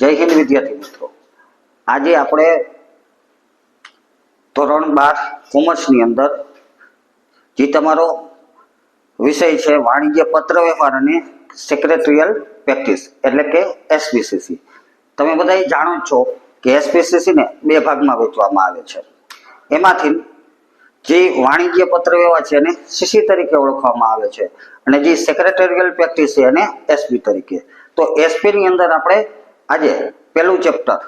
જય હિન્દ વિદ્યાર્થી મિત્રો. આજે આપણે ધોરણ બાર કોમર્સની અંદર જે તમારો વિષય છે વાણિજ્ય પત્ર વ્યવહાર અને સેક્રેટરિયલ પ્રેક્ટિસ એટલે કે એસપીસીસી તમે બધા જાણો છો કે એસપીસીસીને બે ભાગમાં વહેંચવામાં આવે છે. એમાંથી જે વાણિજ્ય પત્ર વ્યવહાર છે એને સીસી તરીકે ઓળખવામાં આવે છે અને જે સેક્રેટરિયલ પ્રેક્ટિસ છે એને એસપી તરીકે. તો એસપીની અંદર આપણે આજે પહેલું ચેપ્ટર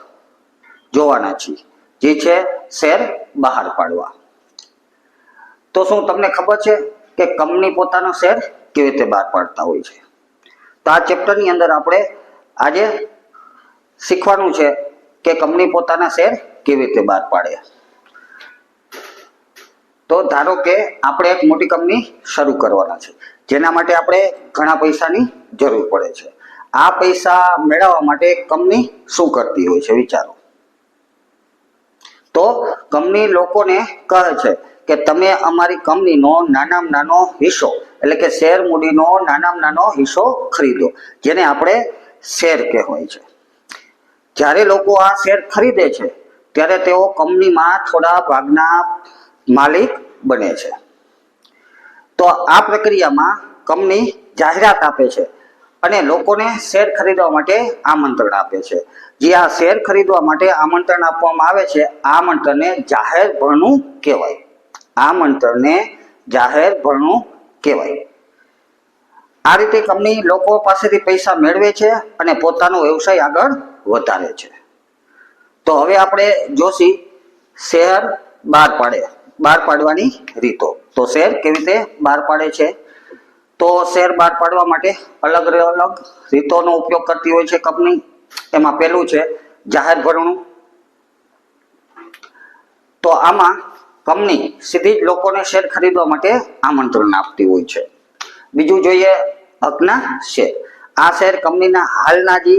જોવાના છીએ, જે છે શેર બહાર પાડવા. તો શું તમને ખબર છે કે કંપની પોતાનો શેર કેવી રીતે બહાર પાડતા હોય છે? તો આ ચેપ્ટરની અંદર આપણે આજે શીખવાનું છે કે કંપની પોતાના શેર કેવી રીતે બહાર પાડે. તો ધારો કે આપણે એક મોટી કંપની શરૂ કરવાના છે, જેના માટે આપણે ઘણા પૈસાની જરૂર પડે છે. આ પૈસા મેળવવા માટે કંપની શું કરતી હોય છે, વિચારો. તો કંપની લોકોને કહે છે કે તમે અમારી કંપનીનો નાનામાં નાનો હિસ્સો, એટલે કે શેર મૂડીનો નાનામાં નાનો હિસ્સો ખરીદો, જેને આપણે શેર કહેવાય છે. જ્યારે લોકો આ શેર ખરીદે છે, ત્યારે તેઓ કંપનીમાં થોડા ભાગના માલિક બને છે. તો આ પ્રક્રિયામાં કંપની જાહેરાત આપે છે અને લોકોને શેર ખરીદવા માટે આમંત્રણ આપે છે. જે આ શેર ખરીદવા માટે આમંત્રણ આપવામાં આવે છે, આમંત્રણને જાહેર ભરણું કહેવાય. આમંત્રણને જાહેર ભરણું કહેવાય. આ રીતે કંપની લોકો પાસેથી પૈસા મેળવે છે અને પોતાનો વ્યવસાય આગળ વધારે છે. તો હવે આપણે જોશી શેર બહાર પાડે, બહાર પાડવાની રીતો. તો શેર કેવી રીતે બહાર પાડે છે? તો શેર બહાર પાડવા માટે અલગ અલગ રીતોનો ઉપયોગ કરતી હોય છે કંપની. એમાં પહેલું છે જાહેર ભરણું. તો આમાં કંપની સીધી જ લોકોને શેર ખરીદવા માટે આમંત્રણ આપતી હોય છે. બીજું જોઈએ હકના શેર. આ શેર કંપનીના હાલના જે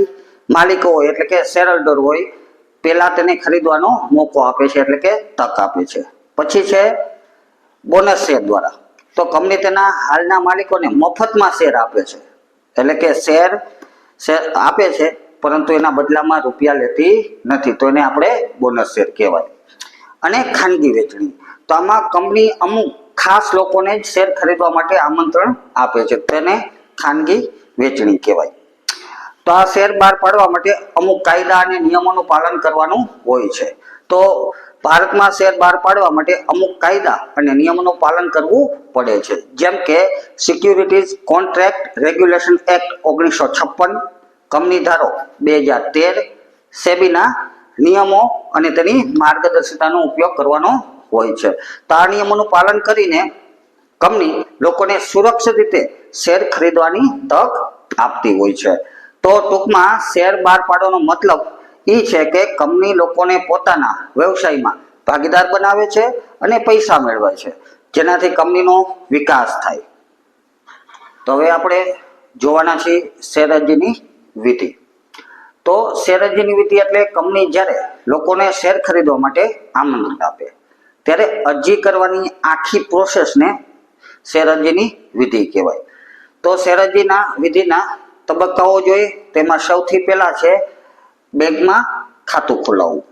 માલિકો હોય, એટલે કે શેર હોલ્ડર હોય પેલા તેને ખરીદવાનો મોકો આપે છે, એટલે કે તક આપે છે. પછી છે બોનસ શેર દ્વારા. તો કંપની તેના હાલના માલિકોને મફતમાં શેર આપે છે. એટલે કે શેર શેર આપે છે, પરંતુ એના બદલામાં રૂપિયા લેતી નથી. તો એને આપણે બોનસ શેર કહેવાય. અને ખાનગી વેચણી. તો આમાં કંપની અમુક ખાસ લોકોને જ શેર ખરીદવા માટે આમંત્રણ આપે છે. તેને ખાનગી વેચણી કહેવાય. તો આ શેર બહાર પાડવા માટે અમુક કાયદા અને નિયમોનું પાલન કરવાનું હોય છે. તો ભારતમાં શેર બહાર પાડવા માટે અમુક કાયદા અને નિયમોનું પાલન કરવું પડે છે. જેમ કે સિક્યુરિટીઝ કોન્ટ્રાક્ટ રેગ્યુલેશન એક્ટ ઓગણીસો છપ્પન, કંપની ધારો બે હજાર તેર, સેબીના નિયમો અને તેની માર્ગદર્શિતાનો ઉપયોગ કરવાનો હોય છે. તો આ નિયમોનું પાલન કરીને કંપની લોકોને સુરક્ષિત રીતે શેર ખરીદવાની તક આપતી હોય છે. તો ટૂંકમાં શેર બહાર પાડવાનો મતલબ એ છે કે કંપની લોકોને પોતાના વ્યવસાયમાં ભાગીદાર બનાવે છે અને પૈસા મેળવે છે. જેનાથી કંપનીનો વિકાસ થાય. તો હવે આપણે જોવાના છીએ શેર વિધિ. તો શેરજીની વિધિ એટલે કંપની જ્યારે લોકોને શેર ખરીદવા માટે આમંત્રણ આપે, ત્યારે અરજી કરવાની આખી પ્રોસેસને શેરજીની વિધિ કહેવાય. તો શેરજીના વિધિના તબક્કાઓ જોઈએ. તેમાં સૌથી પહેલા છે બેંકમાં ખાતું ખોલાવવું.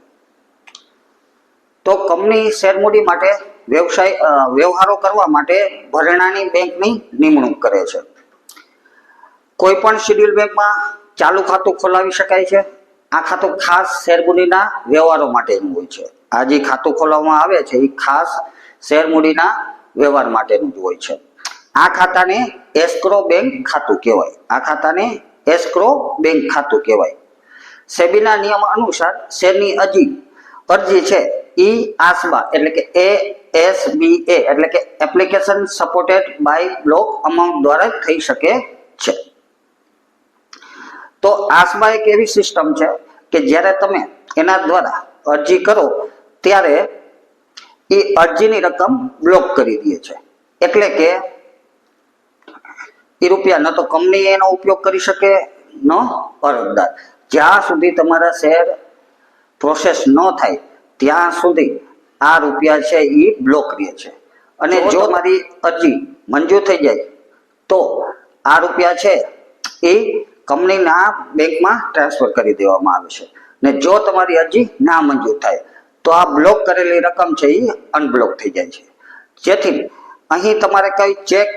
તો કંપની શેરમૂડી માટે વ્યવસાય વ્યવહારો કરવા માટે ભરણાની બેંકની નિમણૂક કરે છે. કોઈ પણ શેડ્યુલ બેંકમાં ચાલુ ખાતું ખોલાવી શકાય છે. આ ખાતું ખાસ શેરમૂડીના વ્યવહારો માટેનું હોય છે. આ જે ખાતું ખોલાવવામાં આવે છે, એ ખાસ શેરમૂડીના વ્યવહાર માટેનું જ હોય છે. આ ખાતાને એસ્ક્રો બેંક ખાતું કહેવાય. આ ખાતાને એસ્ક્રો બેંક ખાતું કહેવાય. સેબીના નિયમ અનુસાર શેરની અરજી અરજી છે ઈ આસબા, એટલે કે એ એસ બી એ, એટલે કે application supported by block amount દ્વારા થઈ શકે છે. તો આસબા એક એવી સિસ્ટમ છે કે જ્યારે તમે એના દ્વારા અરજી કરો ત્યારે એ અરજીની રકમ બ્લોક કરી દે છે. એટલે કે એ રૂપિયા ન તો કંપની એનો ઉપયોગ કરી શકે, ન અરજદાર. જ્યાં સુધી તમારા શેર પ્રોસેસ ન થાય ત્યાં સુધી આ રૂપિયા છે એ બ્લોક રહે છે. અને જો મારી અરજી મંજૂર થઈ જાય તો આ રૂપિયા છે એ કંપનીના બેંકમાં ટ્રાન્સફર કરી દેવામાં આવે છે. ને જો તમારી અરજી ના મંજૂર થાય તો આ બ્લોક કરેલી રકમ છે એ અનબ્લોક થઈ જાય છે. જેથી અહીં તમારે કઈ ચેક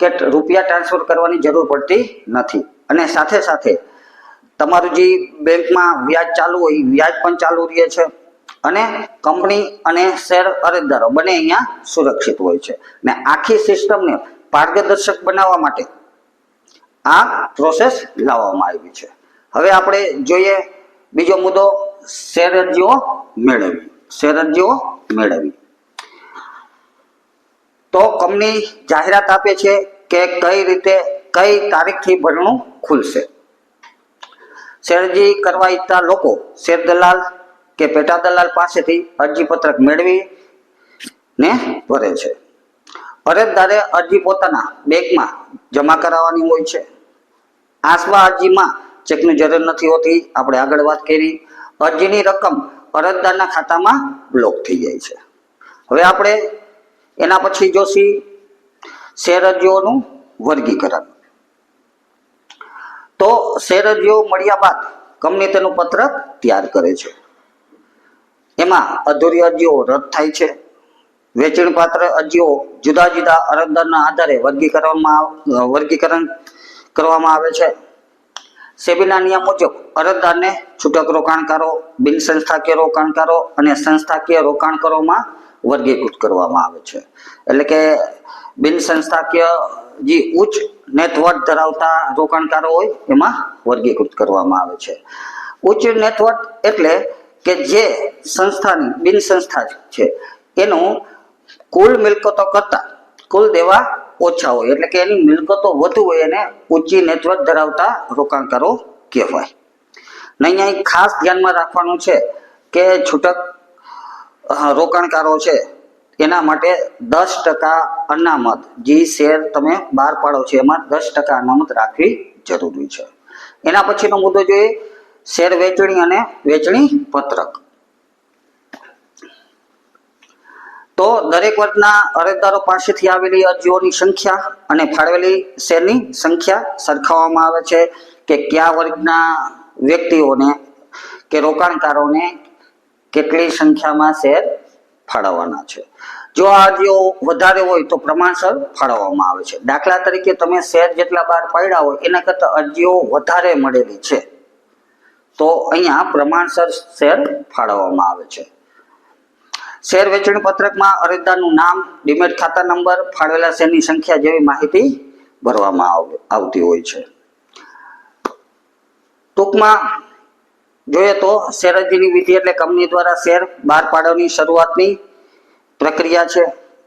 કે રૂપિયા ટ્રાન્સફર કરવાની જરૂર પડતી નથી. અને સાથે સાથે તમારું જે બેંકમાં વ્યાજ ચાલુ હોય વ્યાજ પણ ચાલુ રહે છે. અને કંપની અને શેર અરજદારો બંને અહીંયા સુરક્ષિત હોય છે. ને આખી સિસ્ટમને પારદર્શક બનાવવા માટે આ પ્રોસેસ લાવવામાં આવી છે. હવે આપણે જોઈએ બીજો મુદ્દો, શેર અરજીઓ મેળવવી. શેર અરજીઓ મેળવવી. તો કંપની જાહેરાત આપે છે કે કઈ રીતે, કઈ તારીખથી ભરણું ખુલશે. શેરજી કરવા ઈચ્છતા લોકો શેર દલાલ કે પેટા દલાલ પાસેથી અરજી પત્રક મેળવી ને ભરે છે. અરજદારે અરજી પોતાના બેંકમાં જમા કરાવવાની હોય છે. આસવા અરજીમાં ચેકની જરૂર નથી હોતી, આપણે આગળ વાત કરી. અરજીની રકમ અરજદારના ખાતામાં બ્લોક થઈ જાય છે. હવે આપણે એના પછી જોશી શેર અરજીઓનું વર્ગીકરણ. તો શેર અરજીઓ મળ્યા બાદ કંપની તેનું પત્રક તૈયાર કરે છે. એમાં અધૂરી અરજીઓ રદ થાય છે. વેચાણ પાત્ર અરજીઓ જુદા જુદા અરજદારના આધારે વર્ગીકરણમાં વર્ગીકરણ કરવામાં આવે છે. સેબીના નિયમ મુજબ અરજદારને છૂટક રોકાણકારો, બિન સંસ્થાકીય રોકાણકારો અને સંસ્થાકીય રોકાણકારોમાં વર્ગીકૃત કરવામાં આવે છે. એટલે કે બિન સંસ્થાકીય જે ઉચ્ચ નેટવર્થ ધરાવતા રોકાણકારો હોય, એમાં વર્ગીકૃત કરવામાં આવે છે. ઉચ્ચ નેટવર્થ એટલે કે જે સંસ્થાની બિન સંસ્થા છે, એનું કુલ મિલકતો કરતા કુલ દેવા ઓછા હોય. એટલે કે એની મિલકતો વધુ હોય એને ઊંચી નેટવર્ક ધરાવતા રોકાણકારો કહેવાય. નહીં ખાસ ધ્યાનમાં રાખવાનું છે કે છૂટક રોકાણકારો છે એના માટે દસ ટકા અનામત. જે શેર તમે બહાર પાડો છો, એમાં દસ ટકા અનામત રાખવી જરૂરી છે. એના પછીનો મુદ્દો જોઈએ, શેર વેચણી અને વેચણી પત્રક. તો દરેક વર્ગના અરજદારો પાસેથી આવેલી અરજીઓની સંખ્યા અને ફાળવેલી શેરની સંખ્યા સરખાવવામાં આવે છે કે કયા વર્ગના વ્યક્તિઓને, કે રોકાણકારોને કેટલી સંખ્યામાં શેર ફાળવવાના છે. જો આ વધારે હોય તો પ્રમાણસર ફાળવવામાં આવે છે. દાખલા તરીકે તમે શેર જેટલા બહાર પાડ્યા હોય, એના કરતાં અરજીઓ વધારે મળેલી છે. તો અહીંયા પ્રમાણસર શેર ફાળવવામાં આવે છે. શેર વેચણી પત્રકમાં અરજદારનું નામ, ડીમેટ ખાતા નંબર, ફાળવેલા શેરની સંખ્યા જેવી માહિતી ભરવામાં આવતી હોય છે. ટૂંકમાં જોઈએ તો શેર અરજીની વિધિ એટલે કંપની દ્વારા શેર બહાર પાડવાની શરૂઆતની પ્રક્રિયા છે.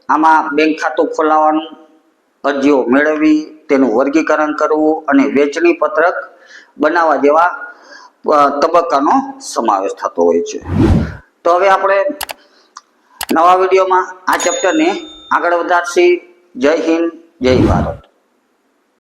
આમાં બેંક ખાતું ખોલાવવાનું, અરજીઓ મેળવવી, તેનું વર્ગીકરણ કરવું અને વેચણી પત્રક બનાવવા જેવા તબક્કાનો સમાવેશ થતો હોય છે. તો હવે આપણે નવા વિડીયોમાં આ ચેપ્ટરને આગળ વધારશી. જય હિન્દ, જય ભારત.